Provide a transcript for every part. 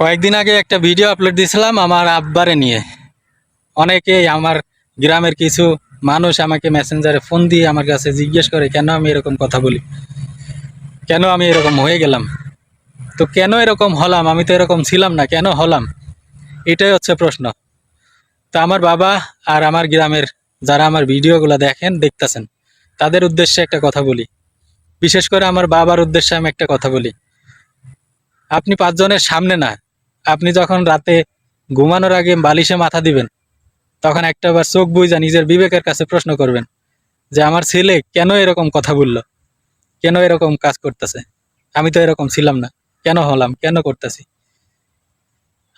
কয়েকদিন আগে একটা ভিডিও আপলোড দিয়েছিলাম আমার আব্বারে নিয়ে। অনেকেই আমার গ্রামের কিছু মানুষ আমাকে মেসেঞ্জারে ফোন দিয়ে আমার কাছে জিজ্ঞেস করে, কেন আমি এরকম কথা বলি? কেন আমি এরকম হয়ে গেলাম? তো কেন এরকম হলাম? আমি তো এরকম ছিলাম না, কেন হলাম? এটাই হচ্ছে প্রশ্ন। তো আমার বাবা আর আমার গ্রামের যারা আমার ভিডিওগুলো দেখেন, দেখতেছেন, তাদের উদ্দেশ্যে একটা কথা বলি। বিশেষ করে আমার বাবার উদ্দেশ্যে আমি একটা কথা বলি। আপনি পাঁচজনের সামনে না আপনি যখন রাতে ঘুমানোর আগে বালিশে মাথা দিবেন, তখন একটা বার চোখ বুঝা নিজের বিবেকের কাছে প্রশ্ন করবেন যে, আমার ছেলে কেন এরকম কথা বলল? কেন এরকম কাজ করতেছে? আমি তো এরকম ছিলাম না। কেন হলাম? কেন করতেছি?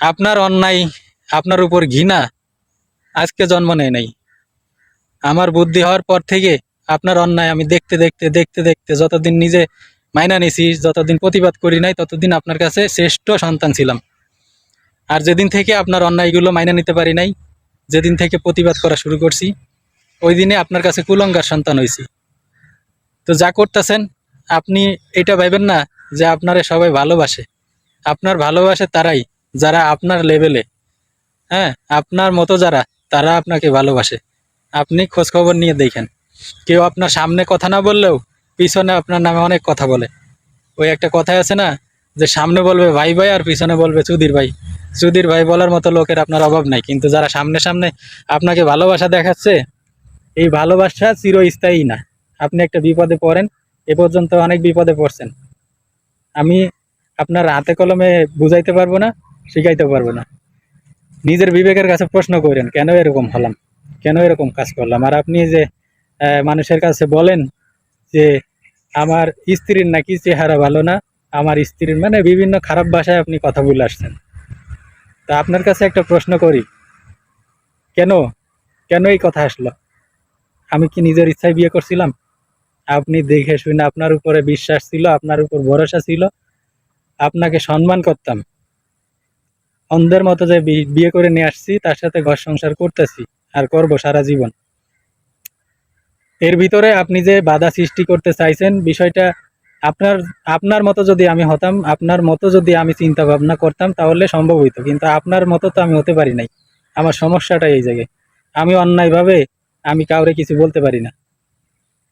আপনার অন্যায়, আপনার উপর ঘৃণা আজকে জন্ম নেয় নাই। আমার বুদ্ধি হওয়ার পর থেকে আপনার অন্যায় আমি দেখতে দেখতে দেখতে দেখতে যতদিন নিজে মাইনা নিছি, যতদিন প্রতিবাদ করি নাই, ততদিন আপনার কাছে শ্রেষ্ঠ সন্তান ছিলাম। আর যেদিন থেকে আপনার অন্যায়গুলো মাইনা নিতে পারি নাই, যেদিন থেকে প্রতিবাদ করা শুরু করছি, ওই দিনে আপনার কাছে কুলঙ্গার সন্তান হয়েছি তো যা করতেছেন, আপনি এটা ভাবেন না যে আপনারে সবাই ভালোবাসে। আপনার ভালোবাসে তারাই, যারা আপনার লেভেলে। হ্যাঁ আপনার মতো যারা, তারা আপনাকে ভালোবাসে। আপনি খোঁজ খবর নিয়ে দেখেন। কেউ আপনার সামনে কথা না বললেও পিছনে আপনার নামে অনেক কথা বলে। ওই একটা কথাই আছে না যে সামনে বলবে ভাই ভাই আর পিছনে বলবে চুদির ভাই। চুদির ভাই বলার মতো লোকের আপনার অভাব নাই, কিন্তু যারা সামনে সামনে আপনাকে ভালোবাসা দেখাচ্ছে, এই ভালোবাসা চিরস্থায়ী না। আপনি একটা বিপদে পড়েন, এ পর্যন্ত অনেক বিপদে পড়ছেন। আমি আপনার হাতে কলমে বুঝাইতে পারব না শিখাইতে পারব না। নিজের বিবেকের কাছে প্রশ্ন করেন, কেন এরকম হলাম? কেন এরকম কাজ করলাম? আর আপনি যে মানুষের কাছে বলেন যে, আমার স্ত্রীর নাকি চেহারা ভালো না আমার স্ত্রীর মানে বিভিন্ন খারাপ ভাষায় আপনি কথা বলে আসছেন। তা আপনার কাছে একটা প্রশ্ন করি, কেন কেন এই কথা আসলো? আমি কি নিজের ইচ্ছায় বিয়ে করছিলাম? আপনি দেখে শুনে আপনার উপরে বিশ্বাস ছিল, আপনার উপর ভরসা ছিল, আপনাকে সম্মান করতাম। অন্ধের মতো যে বিয়ে করে নিয়ে আসছি, তার সাথে ঘর সংসার করতেছি আর করব সারা জীবন। এর ভিতরে আপনি যে বাধা সৃষ্টি করতে চাইছেন, বিষয়টা আপনার আপনার মতো যদি আমি হতাম, আপনার মতো যদি আমি চিন্তা ভাবনা করতাম, তাহলে সম্ভব হইতো। কিন্তু আপনার মতো তো আমি হতে পারি নাই। আমার সমস্যাটা এই জায়গায়। আমি অন্যায়ভাবে আমি কাউরে কিছু বলতে পারি না।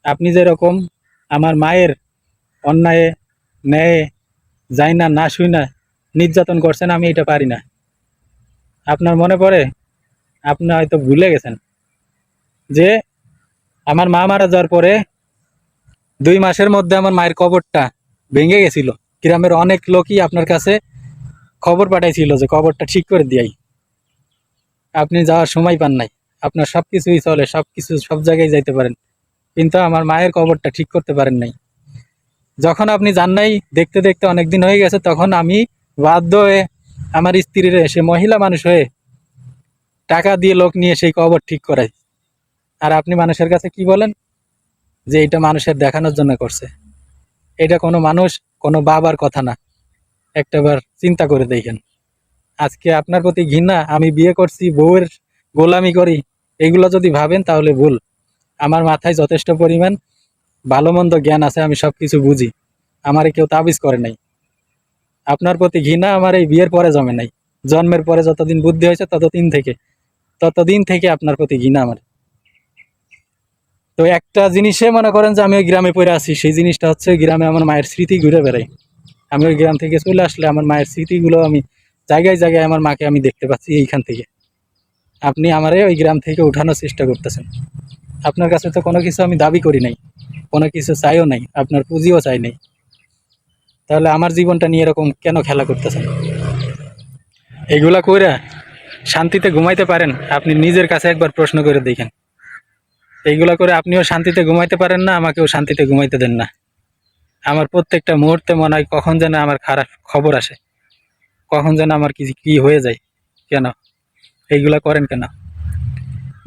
আপনি যেরকম আমার মায়ের অন্যায়ে, ন্যায়ে, যাই না না শুই না, নির্যাতন করছেন, আমি এটা পারি না। আপনার মনে পড়ে? আপনি হয়তো ভুলে গেছেন যে আমার মা মারা যাওয়ার পরে দুই মাসের মধ্যে আমার মায়ের কবরটা ভেঙে গেছিল। গ্রামের অনেক লোকই আপনার কাছে খবর পাঠাইছিল যে কবরটা ঠিক করে দিয়াই। আপনি যাওয়ার সময় পান নাই। আপনার সব কিছুই চলে সব কিছু সব জায়গায় যাইতে পারেন। কিন্তু আমার মায়ের কবরটা ঠিক করতে পারেন নাই। যখন আপনি যান নাই, দেখতে দেখতে অনেক দিন হয়ে গেছে, তখন আমি বাধ্য হয়ে আমার স্ত্রীর সে মহিলা মানুষ হয়ে টাকা দিয়ে লোক নিয়ে সেই কবর ঠিক করাই। আর আপনি মানুষের কাছে কি বলেন? যে এটা মানুষের দেখানোর জন্য করছে। এটা কোনো মানুষ, কোনো বাবার কথা না। একটাবার চিন্তা করে দেখেন। আজকে আপনার প্রতি ঘৃণা, আমি বিয়ে করছি, বউয়ের গোলামি করি, এগুলো যদি ভাবেন তাহলে ভুল। আমার মাথায় যথেষ্ট পরিমাণ ভালো মন্দ জ্ঞান আছে, আমি সব কিছু বুঝি। আমার কেউ তাবিজ করে নাই। আপনার প্রতি ঘৃণা আমার এই বিয়ের পরে জমে নাই। জন্মের পরে যতদিন বুদ্ধি হয়েছে, ততদিন থেকে ততদিন থেকে আপনার প্রতি ঘৃণা আমার। তো একটা জিনিসে মনে করেন যে আমি ওই গ্রামে পড়ে আছি, সেই জিনিসটা হচ্ছে গ্রামে আমার মায়ের স্মৃতি ঘুরে বেড়াই আমি ওই গ্রাম থেকে চলে আসলে আমার মায়ের স্মৃতিগুলো আমি জায়গায় জায়গায় আমার মাকে আমি দেখতে পাচ্ছি এইখান থেকে। আপনি আমারে ওই গ্রাম থেকে উঠানোর চেষ্টা করতেছেন। আপনার কাছে তো কোনো কিছু আমি দাবি করি নাই, কোনো কিছু চাইও নাই, আপনার পুঁজিও চাই নাই। তাহলে আমার জীবনটা নিয়ে এরকম কেন খেলা করতেছেন? এগুলা কইরা শান্তিতে ঘুমাইতে পারেন, আপনি নিজের কাছে একবার প্রশ্ন করে দেখেন। এইগুলা করে আপনিও শান্তিতে ঘুমাইতে পারেন না, আমাকেও শান্তিতে ঘুমাইতে দেন না। আমার প্রত্যেকটা মুহূর্তে মনে হয় কখন যেন আমার খারাপ খবর আসে, কখন যেন আমার কি কি হয়ে যায়, কেন? এইগুলা করেন কেন?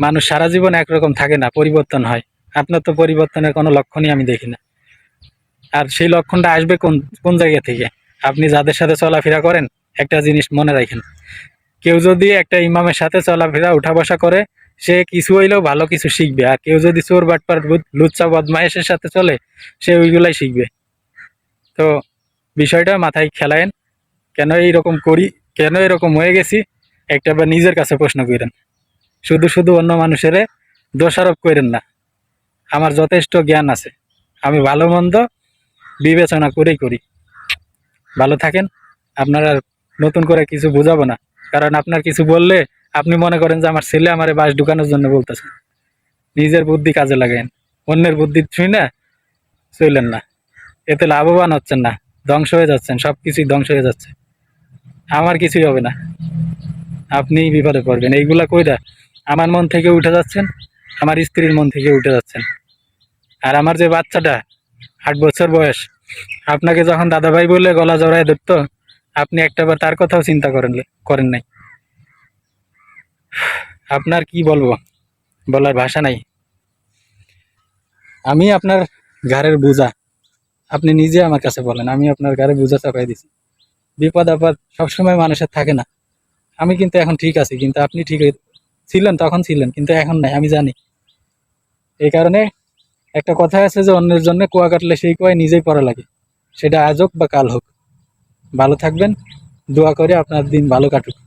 মানুষ সারা জীবন একরকম থাকে না, পরিবর্তন হয়। আপনার তো পরিবর্তনের কোনো লক্ষণই আমি দেখি না। আর সেই লক্ষণটা আসবে কোন কোন জায়গা থেকে? আপনি যাদের সাথে চলাফেরা করেন, একটা জিনিস মনে রাখেন। কেউ যদি একটা ইমামের সাথে চলাফেরা উঠা বসা করে সে কিছু হইলেও ভালো কিছু শিখবে। আর কেউ যদি চোর বাটপার লুচ- লুচ্চা, বদমাইশের সাথে চলে, সে ওইগুলাই শিখবে। তো বিষয়টা মাথায় খেলায়েন, কেন এইরকম করি, কেন এরকম হয়ে গেছি, একটা বার নিজের কাছে প্রশ্ন করেন। শুধু শুধু অন্য মানুষের দোষারোপ করেন না। আমার যথেষ্ট জ্ঞান আছে। আমি ভালো মন্দ বিবেচনা করেই করি। ভালো থাকেন। আপনারা নতুন করে কিছু বোঝাবো না। কারণ আপনার কিছু বললে আপনি মনে করেন যে আমার ছেলে আমার বাস ঢুকানোর জন্য বলতেছে, নিজের বুদ্ধি কাজে লাগায়েন অন্যের বুদ্ধি ছুঁই না চললেন না, এতে লাভবান হচ্ছেন না, ধ্বংস হয়ে যাচ্ছেন সব কিছুই ধ্বংস হয়ে যাচ্ছে, আমার কিছুই হবে না আপনি বিপদে পড়বেন, এইগুলা কইরা আমার মন থেকে উঠে যাচ্ছেন, আমার স্ত্রীর মন থেকে উঠে যাচ্ছেন, আর আমার যে বাচ্চাটা আট বছর বয়স, আপনাকে যখন দাদাভাই বলে গলা জড়ায় ধরতো, আপনি একটাবার তার কথাও চিন্তা করেন করেন নাই। আপনার কি বলব? বলার ভাষা নাই। আমি আপনার ঘরের বোঝা। আপনি নিজে আমার কাছে বলেন, আমি আপনার ঘরে বোঝা চাপাই দিছি। বিপদ আপদ সবসময় মানুষের থাকে না। আমি কিন্তু এখন ঠিক আছি, কিন্তু আপনি ঠিক ছিলেন, তখন ছিলেন, কিন্তু এখন নাই, আমি জানি। এই কারণে একটা কথা আছে যে, অন্যের জন্য কুয়া কাটলে সেই কুয়ায় নিজেই পড়া লাগে। সেটা আজ হোক বা কাল হোক। ভালো থাকবেন, দোয়া করে আপনার দিন ভালো কাটুক।